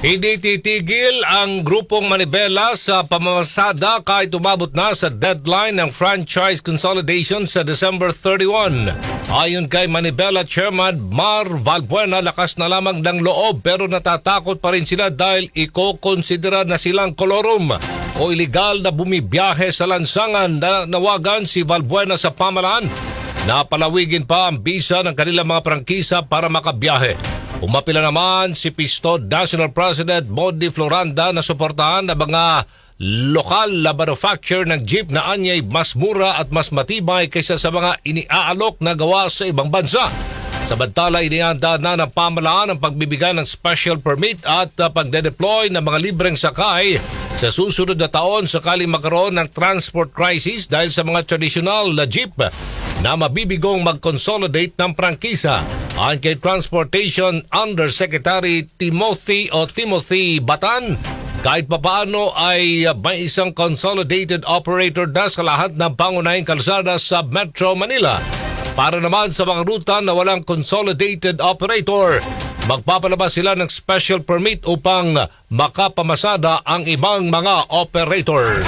Hindi titigil ang grupong Manibela sa pamamasada kahit umabot na sa deadline ng franchise consolidation sa December 31. Ayon kay Manibela Chairman Mar Valbuena, lakas na lamang ng loob pero natatakot pa rin sila dahil iko-konsidera na silang kolorum o iligal na bumibiyahe sa lansangan na nawagan si Valbuena sa pamalaan. Napalawigin pa ang bisa ng kanilang mga prangkisa para makabiyahe. Umapila naman si Pisto National President Bondi Floranda na suportahan ang mga lokal na manufacturer ng jeep na anyay mas mura at mas matibay kaysa sa mga iniaalok na gawa sa ibang bansa. Samantala, inianda na ng pamalaan ang pagbibigay ng special permit at uh, pagde-deploy ng mga libreng sakay sa susunod na taon sakaling magkaroon ng transport crisis dahil sa mga traditional na jeep na mabibigong mag-consolidate ng prangkisa. Ayon kay Transportation Undersecretary Timothy o Timothy Batan, kahit papaano ay may isang consolidated operator na sa lahat ng pangunahing kalsada sa Metro Manila. Para naman sa mga ruta na walang consolidated operator, magpapalabas sila ng special permit upang makapamasada ang ibang mga operator.